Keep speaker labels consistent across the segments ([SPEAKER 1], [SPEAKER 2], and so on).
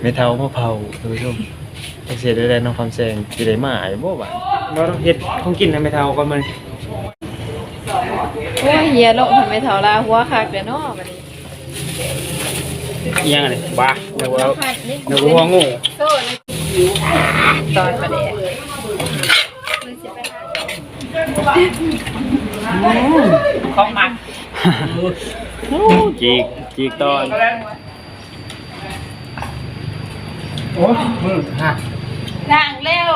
[SPEAKER 1] ไม่เท่ามะเผาท่านผู้ชมจักเสียได้น้องคำแซงสิได้มาไอ้บ่บาดบ่ต้องเฮ็ดของกินให้ไม่เท่าก่อนมัน
[SPEAKER 2] โอ้ยเฮียลงทำไมเท่าลาหัวคักเด้อเนาะบัดนี้
[SPEAKER 1] เอียงอะไรบ้าเดี๋ยวว่า
[SPEAKER 2] คักนิด
[SPEAKER 1] เดี๋ยวว่าโง่
[SPEAKER 2] โซ่เลยตอนประเดี๋ยวของมัก
[SPEAKER 1] จีกจีกตอน
[SPEAKER 3] โอ้มือฮะ
[SPEAKER 2] ล้างเร็ว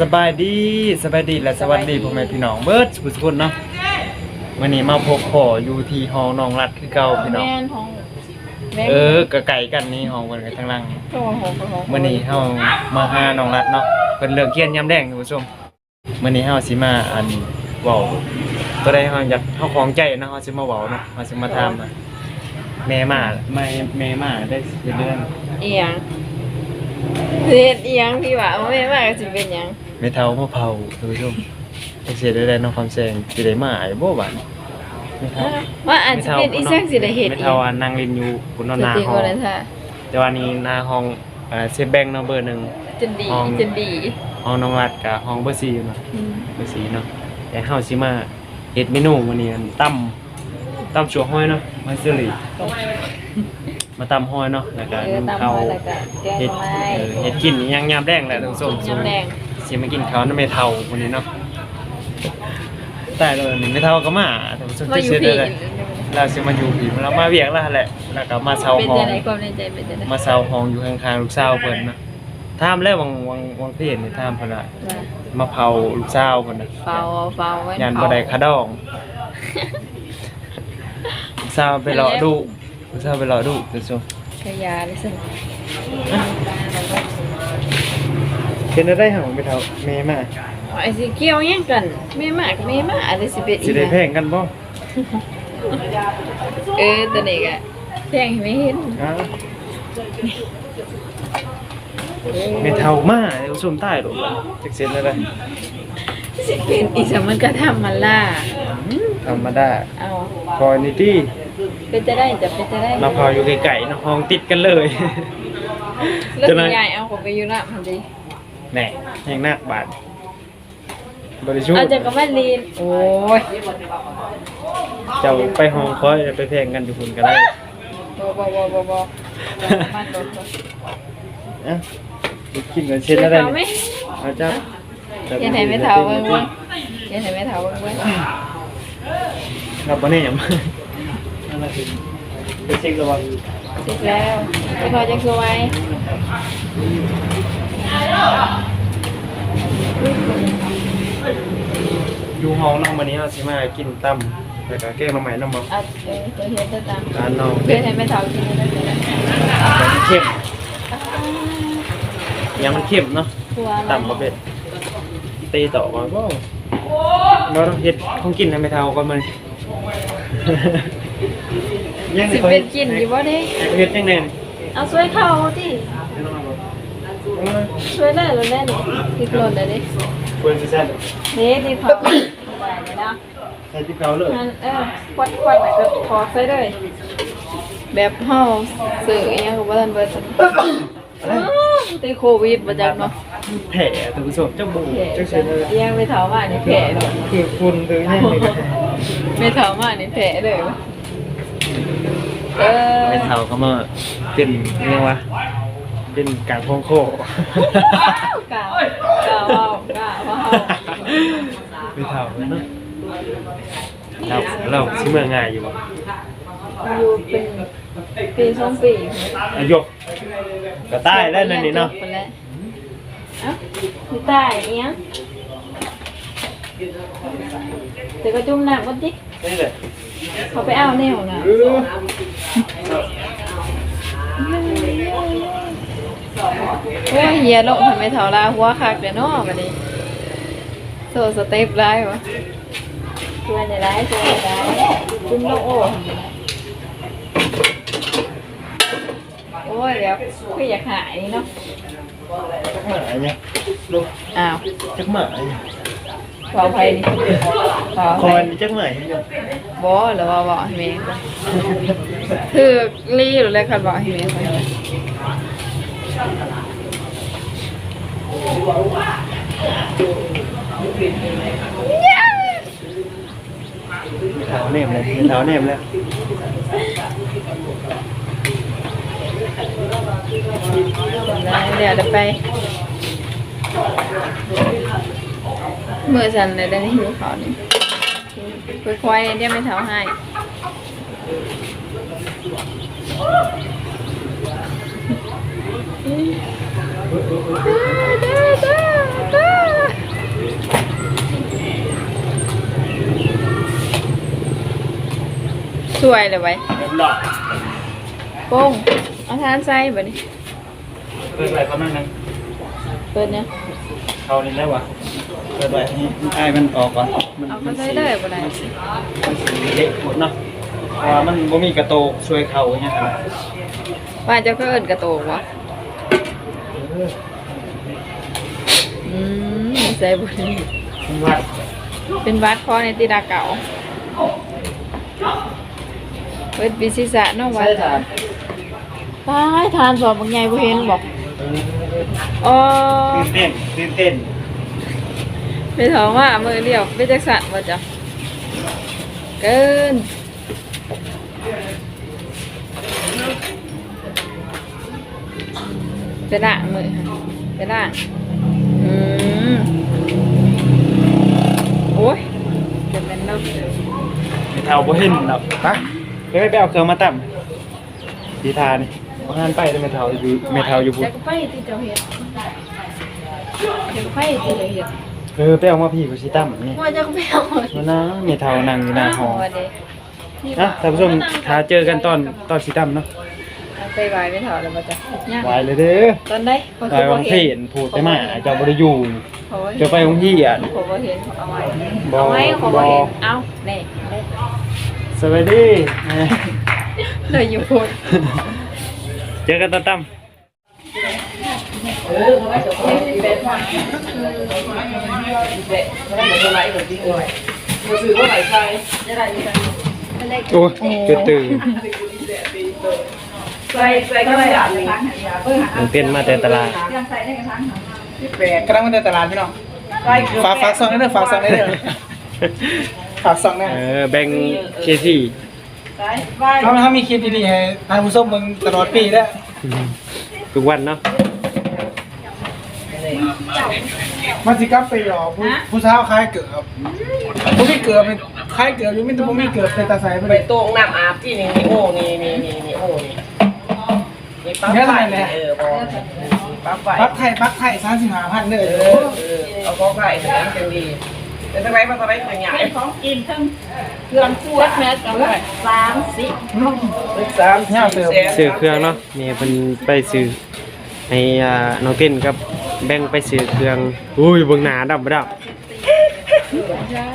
[SPEAKER 1] สบายดีสบายดีและสวัสดีพ่อแม่พี่น้องเบิร์ดสุขสุขเนาะวันนี้มาพบขออยู่ที่ห้องน้องรัดคือเก่าพี่น้อง
[SPEAKER 2] แม่นของแม่น
[SPEAKER 1] เออกะไก่กันนี่ห้องกันกันทั้งล่าง
[SPEAKER 2] ตัวของของ
[SPEAKER 1] มื่อนี้เฮามาหาน้องรัดเนาะเพิ่นเลิกเรียนยามแดงคุณผู้ชมมื่อนี้เฮาสิมาอัน เว้าตัวใดเฮาอยากเฮาของใจเนาะเฮาสิมาเว้าเนาะเฮาสิมาถามอะแม่มาแม่แม่มาได้เดือน
[SPEAKER 2] เอียงเฮ็ดเอียงพี่ว่าแม่ว่าก็สิเป็นหยัง
[SPEAKER 1] ไม่เท่ามะเผาท่านผู้ชมจักเสียได้น้องคำแซงสิได้มาไอ้บ่บาดไม่เท่า
[SPEAKER 2] ว่าอาจจะเป็นอีสักสิได้เฮ็ด
[SPEAKER 1] ไม่เท่าอันนั่งเล่นอยู่คุณนอน
[SPEAKER 2] ส
[SPEAKER 1] หน้า
[SPEAKER 2] ติ
[SPEAKER 1] ห้อ
[SPEAKER 2] ก็
[SPEAKER 1] ง
[SPEAKER 2] เลยค่ะ
[SPEAKER 1] แต่ว่านี่หน้าห้องเอ่อเซฟแบงค์เนาะเบอร์หนึ่ง
[SPEAKER 2] จนดี
[SPEAKER 1] ห้อง
[SPEAKER 2] จนดี
[SPEAKER 1] ห้องน้องรัดกับห้องเบอร์สี่เนาะ
[SPEAKER 2] อืม
[SPEAKER 1] เบอร์สี่เนาะ แต่เฮาสิมาเฮ็ดเมนูมื้อนี้อันตั้มตั้มชัวห้อยเนาะมาซื้อหลีมาตำห้อยเนาะแล้วก็
[SPEAKER 2] เออ
[SPEAKER 1] นึ่ง
[SPEAKER 2] ตาม
[SPEAKER 1] ข้าว
[SPEAKER 2] มาแล้วก็แกง
[SPEAKER 1] เฮ็ด
[SPEAKER 2] ไม้
[SPEAKER 1] เออเฮ็ดกินย่างยามแดงแหละท่านผู้ชม
[SPEAKER 2] ยำแดง
[SPEAKER 1] สิมากินข้าวน้ำไม่เท่ามื้อนี้เนาะแต่เลยนี่ไม่เท่าก็มาท่านผู้ชม
[SPEAKER 2] มา
[SPEAKER 1] จะ
[SPEAKER 2] อยู่
[SPEAKER 1] เสีย
[SPEAKER 2] พี่
[SPEAKER 1] ได้เลยเราสิมาอยู่ผีเรามาเวียงแล้วแหละแล้วก็มาเซา
[SPEAKER 2] เป็น
[SPEAKER 1] ห้อ
[SPEAKER 2] จั
[SPEAKER 1] ง
[SPEAKER 2] งไดความในใจเป็นจังได
[SPEAKER 1] มาเซาห้องอยู่ข้างๆลูกสาวเพิ่นนะ ถามแล้ววังวังวังเพจนี่ถามเพิ่นว่ามาเผาลูกสาวเพิ่นน่ะ
[SPEAKER 2] เฝ้าเฝ้าไว้
[SPEAKER 1] ยันบ่ได้คาดองลูกสาวไปรอดูลูกสาวไปรอดูท่านผู้ชม
[SPEAKER 2] ขยาเลยสิ
[SPEAKER 1] เป็นได้หังไปเท่าแม่มา
[SPEAKER 2] ไอ้สิเกี่ยวยังกันแม่มากแม่มาอะไรสิเป็นอี
[SPEAKER 1] สิได้แพงกันบ่
[SPEAKER 2] เออตัวนี้ก็แพงให้ไม่เห็น
[SPEAKER 1] อ้าวแม่เฒ่ามาเดี๋ยวส้มใต้ดอกจักเซ็นได้เลย
[SPEAKER 2] สิเป็นอีสมันก็ทำมาล่า
[SPEAKER 1] ธรรมดา
[SPEAKER 2] เอา
[SPEAKER 1] คอยนิตี้
[SPEAKER 2] เป็นจะได้จะเป็นจะได้
[SPEAKER 1] มาพออยู่ไกลๆเนาะห้องติดกันเลย
[SPEAKER 2] แล้ว
[SPEAKER 1] จะ
[SPEAKER 2] สิ
[SPEAKER 1] นั่ง
[SPEAKER 2] ยายเอาของไปอยู่ละมันดี
[SPEAKER 1] แหน่แห่งนักบาทบริชุท
[SPEAKER 2] เอาจากกับแม่ลีนโอ้ย
[SPEAKER 1] เจ้าไปห้องคอยไปแพงกันอยู่คุณก็ได้
[SPEAKER 2] บ่บ่บ่บ่บ่มาตัวตัว
[SPEAKER 1] อะไป กินกันเช่นอะไร
[SPEAKER 2] เอาไหม
[SPEAKER 1] เอาจ้า
[SPEAKER 2] เห็นไหนไม่เท่าเบิ่งเบิ่งเห็นไหนไม่เท่าเบิ่งเบิ่ง
[SPEAKER 1] เราบ่แน่หยังอะไรคือไปเช็คระวัง
[SPEAKER 2] เสร็จแล้วไปพอจังสวย
[SPEAKER 1] อยู่ห้องน้องวันนี้เราสิมากินตั้มแล้วก็แกงหน้ำใหม่น้ำมัน
[SPEAKER 2] อะเออตัวเฮ็ดตัวตาม
[SPEAKER 1] ร้านน้อง
[SPEAKER 2] เพื่อนให้ไม่เท่ากินได้เลย
[SPEAKER 1] มันเข้ม ยังมันเข้มเนาะ
[SPEAKER 2] ตัว
[SPEAKER 1] ต่ำกว่าเป็ดตีต่อมาก็เราต้องเฮ็ดของกินให้ไม่เท่าก่อนมันยัง
[SPEAKER 2] สิเป็นกินอยู่บ่เด้
[SPEAKER 1] เฮ็ดยังไง
[SPEAKER 2] เอาช่วยเข้าติช่วยได้แล้วแน่นี่ติดหล่นได้ดิ
[SPEAKER 1] ควรสิซั่น
[SPEAKER 2] เด้ติดเขาได้เลยนะ
[SPEAKER 1] ใส่ที่เขาเลย
[SPEAKER 2] มันเออควัดควัดแล้วก็ขอใส่เลยแบบเฮาซื้ออีหยังก็บ่ทันเบิด ติดโควิดบ่จักเนาะ
[SPEAKER 1] แผลท่านผู้ชมเจ้าบู
[SPEAKER 2] แผล
[SPEAKER 1] เจ้าเชนเลย
[SPEAKER 2] อีหยังไปเฒ่ามานี่แผลเนาะ
[SPEAKER 1] คือคุณคือยังไง
[SPEAKER 2] ไม่เฒ่ามานี่แผลเลยเออ
[SPEAKER 1] ไม่เท่าก็มาเป็นเรียกว่าเป็นการพงโค
[SPEAKER 2] กาวกาวเอากาวเอา
[SPEAKER 1] ไม่เท่าเนาะเราเราชิเมืองง่ายอยู่บ่
[SPEAKER 2] อยู่เป็นปีสองปี
[SPEAKER 1] อายุ ก็ใต้ได้นั่นนี่เนาะ
[SPEAKER 2] จบไปแล้วเอ้าอยู่ใต้เนี้ยเดี๋ยวก็จุ่มน้ำก่อนจิ
[SPEAKER 1] นี่เลย
[SPEAKER 2] เขาไปเอาแนวนะเฮ้ยเฮียลงทำไมเท่าลาหัวคักเดี๋ยวเนาะบัดนี้โซสเต็ปไล่วะช่วยในไล่ช่วยในไล่จุ่มลงโอ้โอ้ ยเดี๋ยวคืออยากหายเนาะ
[SPEAKER 1] จักหมาเนี่ยลูก
[SPEAKER 2] อ้าว
[SPEAKER 1] จักหมาเนี่ย
[SPEAKER 2] เว้าไผนี่เว้า
[SPEAKER 1] ค
[SPEAKER 2] ไผ
[SPEAKER 1] อนจักเมื่อยอยู่
[SPEAKER 2] บ่หรือว่าเว้าให้แม่ก่อนคือลีหรืออะไรคันเว้าให้แม่ฟัง
[SPEAKER 1] เท้าเนมเลยเท้าเนมแล้ว
[SPEAKER 2] เดี๋ยวเดี๋ยวไปมือสั่นเลยได้หิวขาวนี่ค่อยๆเดี๋ยวไม่เท้าให้สวยเลยไว้ย
[SPEAKER 1] เรียบร้
[SPEAKER 2] โป้ง เอาทานใส่บ่นี่
[SPEAKER 1] เปิดไว้ประมาณนั้น
[SPEAKER 2] เปิดเนี่ย
[SPEAKER 1] เขานี่แล้ววะเปิดไว้ให้ไอ้มันออกก่อนมัน
[SPEAKER 2] เอาเข้าใส่เลยบ่ได้
[SPEAKER 1] มันสีเละหมดเนาะเพราะว่ามันบ่มีกระโตกช่วยเขาอย่างเงี้ยครับ
[SPEAKER 2] ว่าเจะก็เอิ้นกระโตกวะอืมใส่บ่นี่
[SPEAKER 1] มันวัด
[SPEAKER 2] เป็นวัดคอในติดาเก่าเปิดปีศีรษะเนาะวัด ตายทานสอบบางใหญ่บ่เห็นบอกอ๋อ
[SPEAKER 1] ตื่นเต้นตื่นเต้น
[SPEAKER 2] ไปถามว่ามือเดียวไปจักสันบ่จ้ะเกินไปล่างมือค่ะไปล่างอืมโอ้ยจะเป็นเนาะ
[SPEAKER 1] ไม่เท่าบ่เห็นหรอกฮะเคยไปเอาเครื่องมาตั้มดีทานี่ บ่หันไปเลยไม่เท่าอยู่ไม่เท่าอยู่พุ่น
[SPEAKER 2] จะก็ไปที่เจ้าเฮ็ดจะก็ไปที่เจ้าเฮ็ด
[SPEAKER 1] เออไปเอามาพี่กูสิตั้มนี่
[SPEAKER 2] ว่าจะก็ไปเอาหมด
[SPEAKER 1] แล้วนะไม่เท่านั่งอยู่หน้าห้อง
[SPEAKER 2] ว่าเด้นี่
[SPEAKER 1] นะท่านผู้ชมถ้าเจอกันตอนตอนสิตั้มเนาะ
[SPEAKER 2] ไปไหวไม่ถอดแล้วบ่จ้ะยัง
[SPEAKER 1] ไหวเลยเด้อ
[SPEAKER 2] ตอนได้พอ
[SPEAKER 1] ไปวังเพนพูดไปมาเจ้าบ่ได้อยู่
[SPEAKER 2] โอ้ย
[SPEAKER 1] จะไปโรงเรียน
[SPEAKER 2] ผมบ่เห็นเอาไว้
[SPEAKER 1] บ่
[SPEAKER 2] เอาไว้ผมบ่เห็น
[SPEAKER 1] บ่
[SPEAKER 2] เอานี่
[SPEAKER 1] สวัสดี
[SPEAKER 2] เลยอยู่พุ่น
[SPEAKER 1] เจอกันตอนตั้มโอ้ยตื่นตื่น
[SPEAKER 3] ใส่ใส่ก็ได้อะ
[SPEAKER 1] ตื่นเต้นมาแต่ตลาด
[SPEAKER 3] แปดกำลังมาในตลาดพี่น้องฝากฝากซองได้เด้อฝากซองได้เด้อฝากซองได้
[SPEAKER 1] เออแบ่งเคที
[SPEAKER 3] เขาเขามีคลิปดีๆให้ทานผู้ชมมึงตลอดปีแล้ว
[SPEAKER 1] ทุกวันเนาะ
[SPEAKER 3] มันสิกลับไปหรอผู้ผู้สาวคล้ายเกือบผู้มีเกือบเป็นคล้ายเกือบอยู่มิตรผู้มีเกือบเป็นตาใสไป
[SPEAKER 4] ไป
[SPEAKER 3] เลย
[SPEAKER 4] ตรงน้ำอาบที่นี่นี่โอ้นี่นี่นี่นี่โอ้นี่นี่ปั๊บไฟเออบอปั๊บไฟ
[SPEAKER 3] ปักไทยปักไทยสามสิบห้าพันเด้อ
[SPEAKER 4] เออเออเอาของไฟถึงนั้ นจังดีแต่ทำไมมันทำไมขยาย
[SPEAKER 2] ของกินทั้งเครื่องครัวแม่กับสามสิบ
[SPEAKER 4] ลึกสามสี่แสน
[SPEAKER 1] ซื้อเครื่องเนาะนี่เพิ่นไปซื้อให้อ่าน้องเต้นกับแบ่งไปซื้อเครื่องอุ้ยเบิ่งหน้าดำบ่ดำ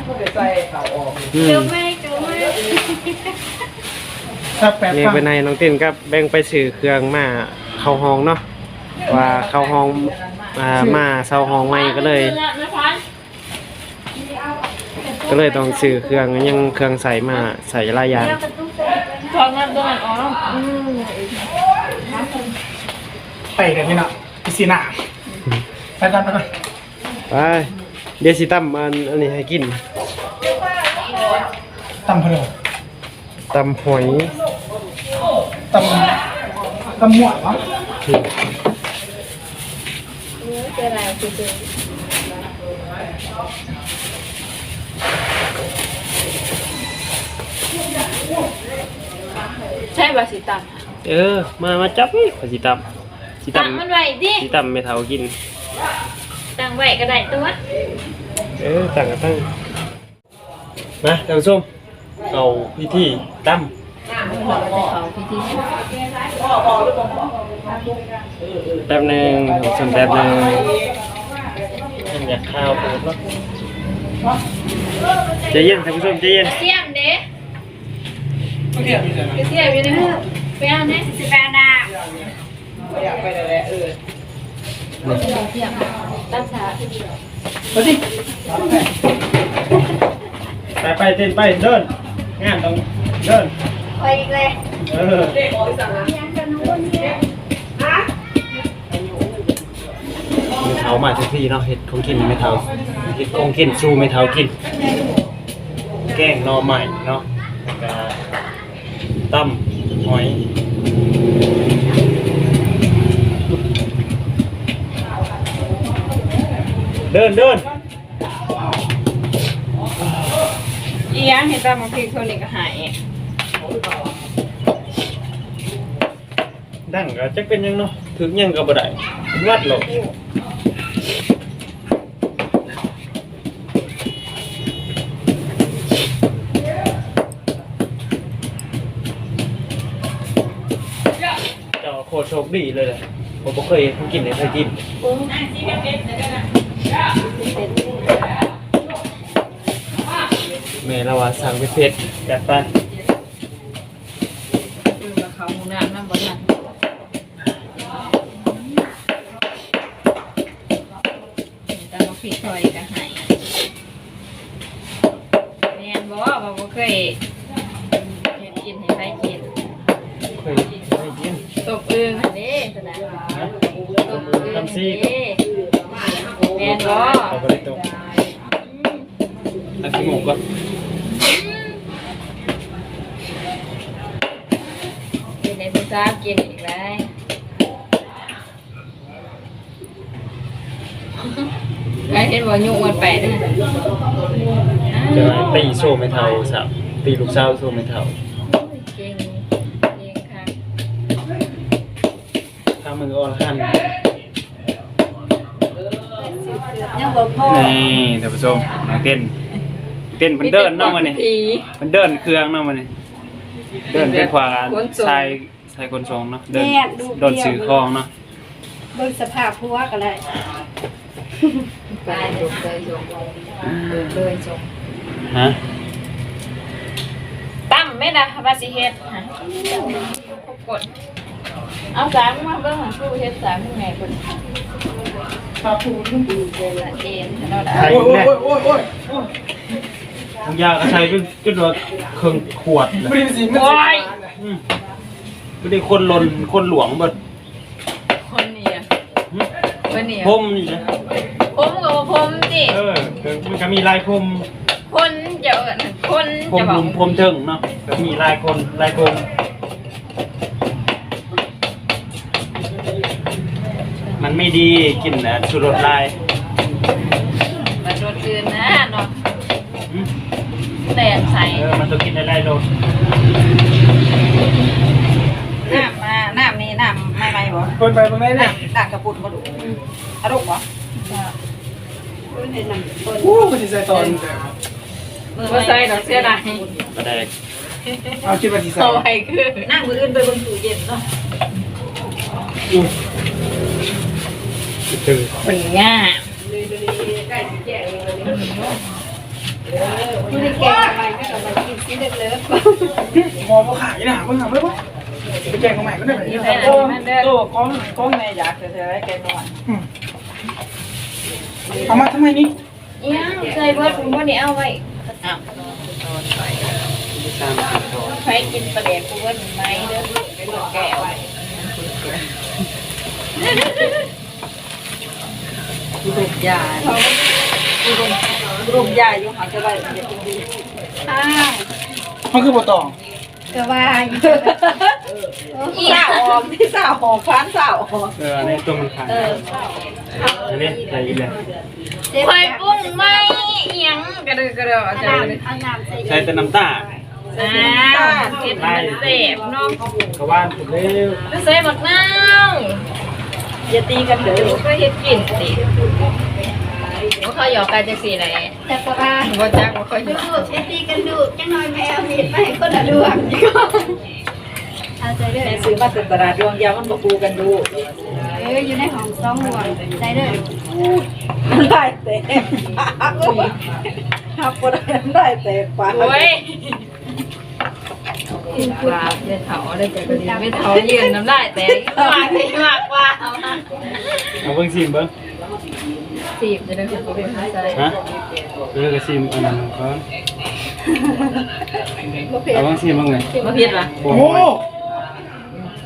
[SPEAKER 4] ก็ไปใส่เขาออก
[SPEAKER 1] อืม
[SPEAKER 2] เจ้าแม่เจ้าแม่
[SPEAKER 3] ถ้าแปด
[SPEAKER 1] นี่
[SPEAKER 3] พัน
[SPEAKER 1] เป็นให้น้องเต้นกับแบ่งไปซื้อเครื่องมาเข้าห้องเนาะว่าเข้าห้องอ่ามาเซาห้องใหม่ก็เลย ก็เลยต้องซื้อเครื่องยังเครื่องใส่มาใส่หลายอย่าง
[SPEAKER 2] ทองน้ำตัวนั้นอ๋ออืม
[SPEAKER 3] ไปกันพี่น้องพิซีนาไปกันไปกัน
[SPEAKER 1] ไปเดี๋ยวสิตั้มอันอันนี้ให้กิน
[SPEAKER 3] ตำเพลิน
[SPEAKER 1] ตำหอย
[SPEAKER 3] ตำตำหมวดวะ
[SPEAKER 2] เจ้าอะไรคือเจ้าใช่บาสิตัง
[SPEAKER 1] เออ มามาจับนี่ขอสิตำสิ
[SPEAKER 2] ตัง
[SPEAKER 1] ตำ
[SPEAKER 2] มันไว้ดิ
[SPEAKER 1] สิตำไม่เท่ากิน
[SPEAKER 2] ตังไว้ก็ได้ตัว
[SPEAKER 1] เออต่างกันตั้งนะท่านผู้ชมเอาพิธีตั้ม
[SPEAKER 2] เขาพิธี
[SPEAKER 1] แป๊บหนึงส่วนแป๊บหนึงมันอยากข้าวปูดเนาะใจเย็นท่านผู้ชมใจเย็น
[SPEAKER 2] เสียมเด้
[SPEAKER 3] เรียกอยู่เลยนะ
[SPEAKER 2] เสียมอยู่ในมือไปเอาเนี่ยสิแปดนา
[SPEAKER 4] อยากไปนั่นแหละเออ
[SPEAKER 2] เสียมตั้งฉาก
[SPEAKER 1] ส
[SPEAKER 3] มาดิ
[SPEAKER 1] ไปไปเต้นไปเดินงานต้องเดิน
[SPEAKER 2] ไปอีกเลย
[SPEAKER 1] เออไม่เท้ามาทุกทีเนาะเห็ดของกินไม่เท้าเห็ดของกินสู้ไม่เท้ากิน แกงนอใหม่เนาะ ตั้มหอยเดินเดิน
[SPEAKER 2] อีหยังเห็นตามมาพริกคนนี้ก็หาย
[SPEAKER 1] ดังก็จักเป็นหยังเนาะถึงหยังก็บ่ได้งัดหรอก รีเลยแหละผมบ่เคยกินเลยเคยกินแม่เราว่าสั่งไปเผ็ดจัดไป
[SPEAKER 2] ดูกับเขาหมูน้ำน้ำบ่ทันตามมาพริกคอยก็หายแม่นบ่ว่าบ่เคย บอึ่งอันนี้แม่นบ่
[SPEAKER 1] เขาก็ได้ตกอันที่หมูก็
[SPEAKER 2] กินในผู้สาวกินอีกแล้วไอ้เห็นว่ายุ่งมันไปนะ
[SPEAKER 1] จะตีโซ่ไม่เท่าสับตีลูกสาวโซ่ไม่เท่า
[SPEAKER 2] เก่งเก่งค่ะ
[SPEAKER 1] ถ้ามืออ่อนหัน
[SPEAKER 2] ยังบ่พอ
[SPEAKER 1] นี่ท่านผู้ชมน้องเต้น เต้นมันเดินเนาะมันนี่
[SPEAKER 2] ผี
[SPEAKER 1] มันเดินเครื่องเนาะมันนี่เดินเป็นขวาชายชายคนทรงเนาะเดินโดนสื่อคลองเนาะ
[SPEAKER 5] เบิ่งสภาพผัวก็ได้
[SPEAKER 2] ไปเลยเลยจงเลยจง
[SPEAKER 1] ฮะ
[SPEAKER 2] ตั้มแม่นะว่าสิเฮ็ดฮะกดเอาสามมาเบิ่งของผู้เฮ็ดสามผู้แม่คน พอผู้ดูเจละเอ็นเนาะได้
[SPEAKER 1] ใช่
[SPEAKER 3] โอ้ย
[SPEAKER 1] แน่
[SPEAKER 3] โอ้ยโอ้ยโอ้ยโอ้ย
[SPEAKER 1] ทุกอยางก็ใช้จนจนว่าเครื่องขวดเลย
[SPEAKER 3] ไม่ได้สิไม่
[SPEAKER 2] โอ้
[SPEAKER 3] ได้
[SPEAKER 2] ย
[SPEAKER 1] อืมไม่ได้คนลนคนหลวงเบิด
[SPEAKER 2] คนนี้อะ
[SPEAKER 1] หึ
[SPEAKER 2] คนนี้
[SPEAKER 1] พรมนี่นะ
[SPEAKER 2] ผมกับผมดิ
[SPEAKER 1] เออมันก็มีลายพรม
[SPEAKER 2] คนจะเอิ้นคน
[SPEAKER 1] พม
[SPEAKER 2] จะบอ
[SPEAKER 1] ลุ
[SPEAKER 2] ก
[SPEAKER 1] มพรมเทิงเนาะมีลายคนลายพรม ไม่ดีกินนะสุรสลาย
[SPEAKER 2] มาโดนคืนนะเนาะ
[SPEAKER 1] หึ
[SPEAKER 2] แต่ใส่
[SPEAKER 1] เออมันต้องกินได้ลายโลด
[SPEAKER 5] น้ำมาน้ำนี่น้ำไม่ไม่บ่
[SPEAKER 3] คนไปตรงไหนเนี่ย
[SPEAKER 5] น้ำกระปุกบ่ดูอะลูกบ่เพิ่นเห็นน้ำเพิ่น
[SPEAKER 3] โอ้มันสิใส่ตอน
[SPEAKER 2] มือมาใส่ดอกเสียดาย
[SPEAKER 1] ก็ได้
[SPEAKER 3] เอาคิดว่าสิใส่
[SPEAKER 2] เอาไว้คือ
[SPEAKER 5] นั่งมื้ออื่นไปเบิ่งตู้เย็นเนาะ
[SPEAKER 1] อู้ตึง
[SPEAKER 2] เป็นง่า
[SPEAKER 5] ใกล้สิแก่เลยมื้อนี้แกงอะไรก็กำลังกินสิเลิก
[SPEAKER 3] มองบ่ขายนะมึงเอาไปบ่ไปแกงของใหม่มันได้ไหม
[SPEAKER 2] อยู่ในนั้นมันเด้อ
[SPEAKER 5] ตู้ก้องก้องในอยากจะได้แกงหน่อย
[SPEAKER 3] อืมเอามาทำไมนี่
[SPEAKER 2] อีหยังใส่เบิดผมบ่ได้เอาไว้อ้าว
[SPEAKER 1] ตามติดต่อ
[SPEAKER 2] ใครกินปลาแดกกูว่าไหมเด้อไปลงแกะไว้
[SPEAKER 5] ลูกยาลูกลูกยาอยู่หาจะได้อ้าว
[SPEAKER 3] มันคือบ่ตอง
[SPEAKER 5] ก็ว่าอยู่อีสาวออกที่สาวออกฟันสาวออก
[SPEAKER 1] เอออันนี้ตัวมันขาย
[SPEAKER 5] เออ
[SPEAKER 1] อันนี้อะไรอีกแล้ว
[SPEAKER 2] คอยปรุงไหมอีหยังกระเดือกระเดือจะเลย
[SPEAKER 5] เอาน้ำใส่
[SPEAKER 1] ใช้แต่น้ำตา
[SPEAKER 2] อ่าเผ็ดมันเสพเนาะ
[SPEAKER 1] กระว่านผมเร็ว
[SPEAKER 2] ไม่ใส่บักนาว
[SPEAKER 5] อย่าตีกันเด้อ
[SPEAKER 2] ก็เฮ็ดกินสิว่าเขาหยอกกันจังซี่แหละ
[SPEAKER 5] แต่ก็ว่า
[SPEAKER 2] บ่จักว่าเขาหย
[SPEAKER 5] ดู
[SPEAKER 2] อก
[SPEAKER 5] ดูอย่าตีกันดูจังหน่อยแม่เอามีดไปคนละดวงเอาใจเด้อซื้อมาจากตลาดดวงยามันบ่คูกันดูเอออยู่ในห้อง2ดวงใจเด้อได้เตะปากโอ้ยครับบ่ได้ได้เตะปาก
[SPEAKER 2] โอ้ย ปลาเดี๋ยวเถาได้จักดีไม่เถายืนน้ำลายแตกมากสิมากกว่าเอานะ
[SPEAKER 1] เอาเบิ่งสิเบิ่ง
[SPEAKER 2] สีบจะได้ของตัวเป็นภาษา
[SPEAKER 1] ฮะเออกระซิมอันนั้นก่อน
[SPEAKER 2] บ่เผ็ด
[SPEAKER 1] เอาบ้างซิมบ้างไง
[SPEAKER 2] บ่เผ็ดล่ะ
[SPEAKER 1] โอ้
[SPEAKER 3] โอ้
[SPEAKER 1] โห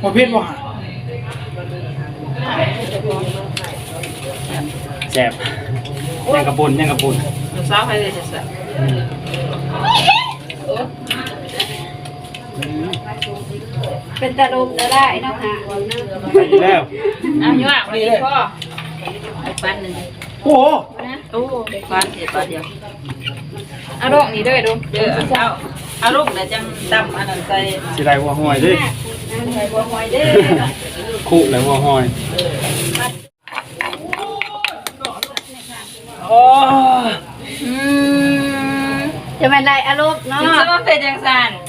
[SPEAKER 3] ประเภทว่า
[SPEAKER 1] แซ่บยังกระปุนยังกระปุน
[SPEAKER 2] ลูกสาวใครเลยจะสั่
[SPEAKER 5] เป็นตาลุมจะได้เนาะค่ะ
[SPEAKER 1] ไปอีกแล้ว
[SPEAKER 2] เอาอยู่อะดีพ่อไอ้ปันนึง
[SPEAKER 3] โอ้โห
[SPEAKER 2] นะโอ้ปันเดี๋ยวปันเดียวเอาลูกนี่ด้วยดูเด้อเอาเอาลูกเดี๋ยวจังตำอันนั้นใส่
[SPEAKER 1] สิได้หัวหอยเด้วย
[SPEAKER 2] ใส่บัวหอยเด้อ
[SPEAKER 1] คู่แล้วหัวหอย
[SPEAKER 2] โอ้อืม
[SPEAKER 5] จะเป็นไรอารมณ์เนาะ
[SPEAKER 2] จะมาเป็นจังซั่น
[SPEAKER 1] อ่า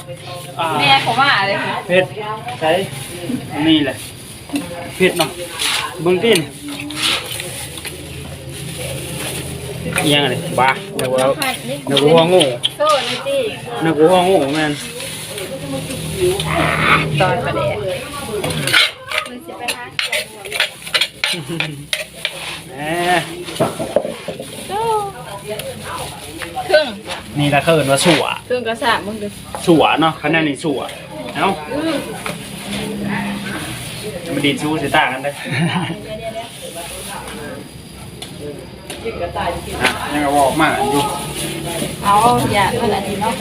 [SPEAKER 2] แม่เขาว่าเลยค่ะ
[SPEAKER 1] เผ็ดใช่นี่แหละเผ็ดเนาะเบิ่งกินเอียงอะไรบ้าเดี๋ยวเอาเดี๋ยวกูหัวงู
[SPEAKER 5] โซ่เลยสิ
[SPEAKER 1] เดี๋ยวกูหัวงูแม่น
[SPEAKER 2] ตอนประเดี๋ยว
[SPEAKER 5] มือสิไปหา
[SPEAKER 1] แหม
[SPEAKER 2] ครึ่ง
[SPEAKER 1] นี่ละเขาเอิ้นว่าสัว
[SPEAKER 2] ครึ่งกระสามึงดู
[SPEAKER 1] สัวเนาะคะแนนนี่สัวเอ้ามาดีดชูสิต่างกันเด้ออะยังก็บอกมาอยู่
[SPEAKER 2] เอาอย่าขนาดนี้เนาะ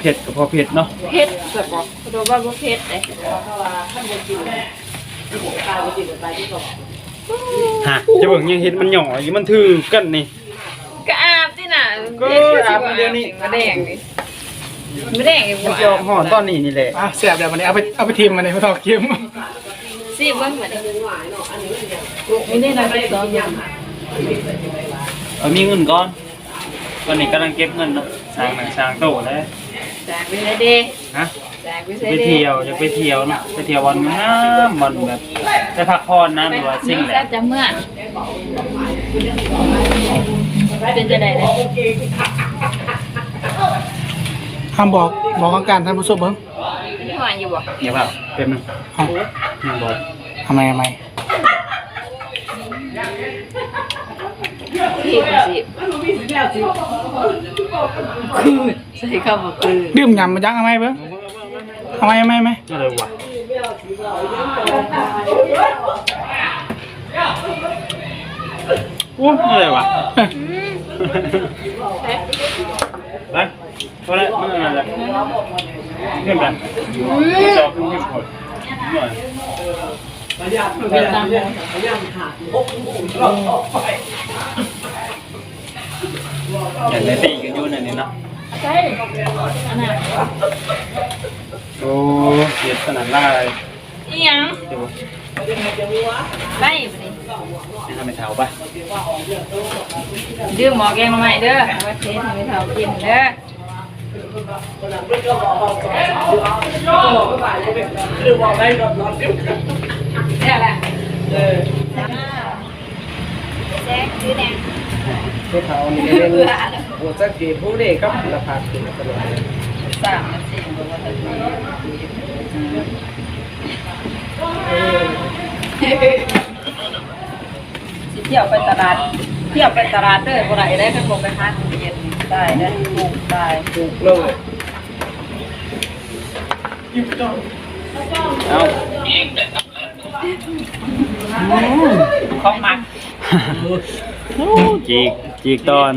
[SPEAKER 1] เผ็ดก็พอเผ็ดเนาะ
[SPEAKER 2] เผ็ดแบบบอกดูว่าบ่เผ็ดเลย
[SPEAKER 1] ฮะจะเบิ่งยังเห็นมันหย่ออยู่มันถือกันนี่
[SPEAKER 2] ก็อาบสิน่ะ
[SPEAKER 1] ก็อาบเดี๋ยวนี้
[SPEAKER 2] มาแดงดิมาแดงอีก
[SPEAKER 1] มัน
[SPEAKER 2] บ่
[SPEAKER 1] จะออกห่อนตอนนี้นี่แหละ
[SPEAKER 3] อะเสียบเดี๋ยววันนี้เอาไปเอาไปทีมมันเลยไม่ต้องเค็ม
[SPEAKER 2] สิเบิ่งมาดิไม่ได้นะไปสองอย่าง
[SPEAKER 1] เอามีเงินก่อนตอนนี้กำลังเก็บเงินเนาะสร้างหนังสร้างโตแล้ว
[SPEAKER 2] จากไปเลยเด้
[SPEAKER 1] ฮะ
[SPEAKER 2] จากไป
[SPEAKER 1] ไป
[SPEAKER 2] ใส่เด้
[SPEAKER 1] เที่ยวจะไปเที่ยวเนาะไปเที่ยววันงามวันแบบไปพักผ่อนนะหรือว่าสิ่งแหละ
[SPEAKER 2] จะเมื่อ เป็นจะได้เลย
[SPEAKER 3] ห้ามบอกบอกอาการท่านผู้ชมเบิ้ง
[SPEAKER 2] พี่หวานอยู่บ่
[SPEAKER 1] อย่าเปล่าเป็นมั้ย
[SPEAKER 3] เอา
[SPEAKER 1] ยังบอก
[SPEAKER 3] ทำไมทำไม
[SPEAKER 2] พี่ก็สิคือใส่คำว่าคือ
[SPEAKER 3] ดื่มยำมาจังทำไมเบิ้งทำไมทำไมทำไม
[SPEAKER 1] อะไรวะอู้อะไรวะ ไปพอแล้วมันอะไรขึ้นไปจอขึ้นขึ้นหมดหน่อยอย่างในตีกันอยู่นั่นนี่เนาะ
[SPEAKER 2] ใช่อันน่ะ
[SPEAKER 1] โอ้เสียสนั่นล่าอะไร
[SPEAKER 2] อีหยัง
[SPEAKER 1] เดี๋ยว
[SPEAKER 2] ไปบ่ดิ
[SPEAKER 1] ให้ทำไปเท้าป่ะ
[SPEAKER 2] ดื่มหมอแกงมาใหม่เด้อเอาไว้เทให้ไม่เท่ากินเด้อ
[SPEAKER 4] คือบอกได้รถรถ
[SPEAKER 2] นี่แหละ
[SPEAKER 5] แจ๊กคือแดง
[SPEAKER 4] ผู้เฒ่านี่ก็เป็นโอ้สักทีผู้เด็กกับละพัดถึงตลอด
[SPEAKER 2] สามนาทีบ่ว่าจะสิเที่ยวไปตลาดเที่ยวไปตลาดเด้อบ่ได้ได้คันบ่ไปหาตู้เย็นได้ได้ถูกได้
[SPEAKER 4] ถูกเลย
[SPEAKER 1] เอ้า
[SPEAKER 2] ของมัก
[SPEAKER 1] จีกจีกตอน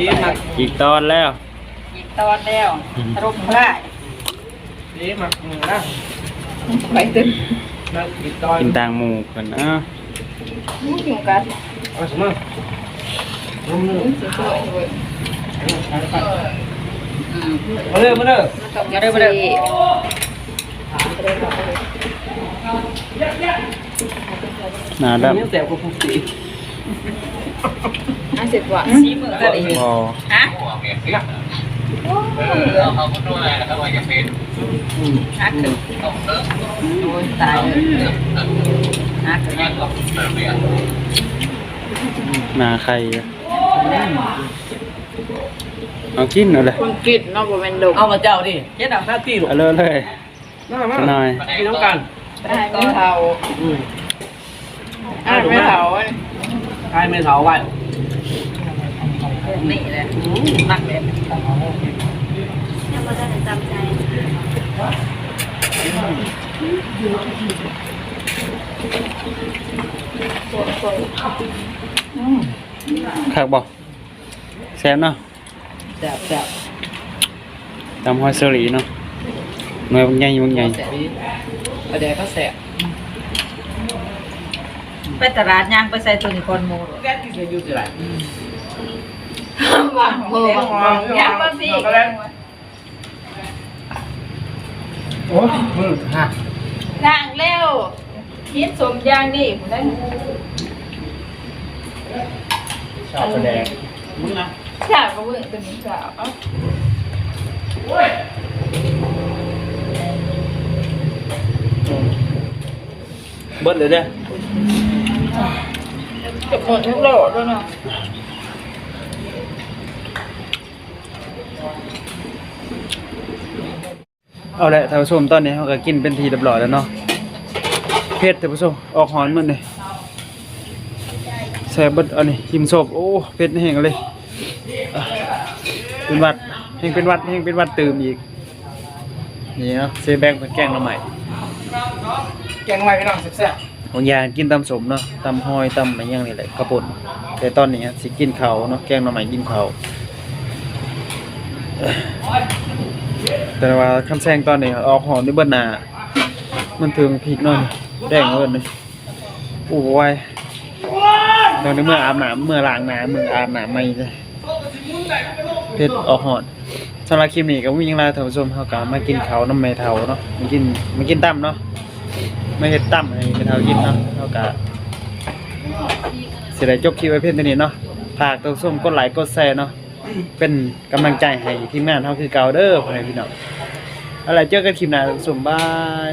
[SPEAKER 4] ดีมาก
[SPEAKER 1] จีกตอนแล้ว
[SPEAKER 2] อีกตอนแล้วสรุปได้
[SPEAKER 4] ดีมากนะ
[SPEAKER 2] ไปตึ้ง
[SPEAKER 4] นะอีกตอน
[SPEAKER 1] กินต่างหมูกันนะ
[SPEAKER 2] มุกอยู่กัน
[SPEAKER 4] เอาสมมติ
[SPEAKER 2] สวยๆเว้ย
[SPEAKER 4] มาเลยมาเลย
[SPEAKER 2] มันต้องอย่าได้บ่ได้
[SPEAKER 1] หนาด
[SPEAKER 4] นี่แต่กูผูกสี
[SPEAKER 2] อันเสร็จกว่าสีมือก็ดีำ
[SPEAKER 1] บอ
[SPEAKER 2] ฮะฮักขึ้นโอ้ยตายเลยฮักขึ้น
[SPEAKER 1] ห นาใครอะเอากินเอาเลย
[SPEAKER 2] คนกินเนาะบ่แม่นดม
[SPEAKER 4] เอามาเจ้าดิเจ็ดดาวห้าตีหรอ
[SPEAKER 1] เอาเลยเลย
[SPEAKER 4] มามา
[SPEAKER 1] สักหน่อย
[SPEAKER 4] พี่น้องกัน
[SPEAKER 2] ได้ไม่เท่า
[SPEAKER 4] อืม
[SPEAKER 2] อะไม่เท่า
[SPEAKER 4] ใครไม่เท่าไว้นี่แหละนักเล่น
[SPEAKER 5] ยังบ่ได้จำใจ
[SPEAKER 6] คักบ่แซ่บเนาะ
[SPEAKER 4] แซ่บแซ่บ
[SPEAKER 6] ตำหอยเสรีเนาะหน่วยบางใหญ่บางใหญ่
[SPEAKER 4] แซ่บดีประเดี๋ยวก็แซ่บ
[SPEAKER 7] ไปตลาดย่างไปใส่ตัวนี้คนหมู
[SPEAKER 4] แซ่บที่จะอยู่ที่ไหน
[SPEAKER 2] ว่างโหย่างบ่สิ
[SPEAKER 3] โอ้มือฮะ
[SPEAKER 2] ล้างแล้วคิดสมอย่างนี่ผมได้
[SPEAKER 1] ชอบแสดง
[SPEAKER 4] มึงนะ
[SPEAKER 2] ฉากก็เบิ่งตัวนี้ฉากเอา
[SPEAKER 6] เบิดเลยเด้อ
[SPEAKER 2] จะหมดทุกโลดแล้วเนาะ
[SPEAKER 6] เอาละท่านผู้ชมตอนนี้เราก็กินเป็นทีเรียบร้อยแล้วเนาะเผ็ดท่านผู้ชมออกหอนหมันเลยแซ่บเบิดอันนี้หิมศพโอ้เผ็ดแห้งเลยอะเป็นหวัดแห้งเป็นหวัดแห้งเป็นหวัดตื่มอีก
[SPEAKER 1] นี่เนาะเซแบงเป็นแกงหน่อใหม่
[SPEAKER 3] แกงไว้พี่น้องแซ่บ
[SPEAKER 1] ของยางกินตำสมเนาะตำหอยตำอะไรอย่างนี้แหละกระปุ่นแต่ตอนนี้สิกินเขาวเนาะแกงหน่อใหม่กินเขาวแต่ว่าคำแซงตอนนี้ออกหอมด้วยเบิ้ลหนามันถึงพริกหน่อยแดงเบิ้ลเลยโอ้ย ตอนนี้เมื่ออาบน้ำเมื่อล้างน้ำเมื่ออาบน้ำไม่เลยเผ็ดออกหอดสำหรับคลิปนี้ก็วิ่งลาท่านผู้ชมเขาก็มากินเขาวน้ำเมเทาเนาะมากินมากินตั้มเนาะไม่เห็ดตั้มให้เป็นเท่ากินเนาะเท่ากับสิได้จบคลิปไว้เพียงเท่านี้เนาะฝากตัวส้มกดไลค์กดแชร์เนาะเป็นกำลังใจให้ทีมงานเฮาคือเก่าเด้อพ่อแม่พี่น้องอะไรเจอกันคลิปหน้าตัวส้มบาย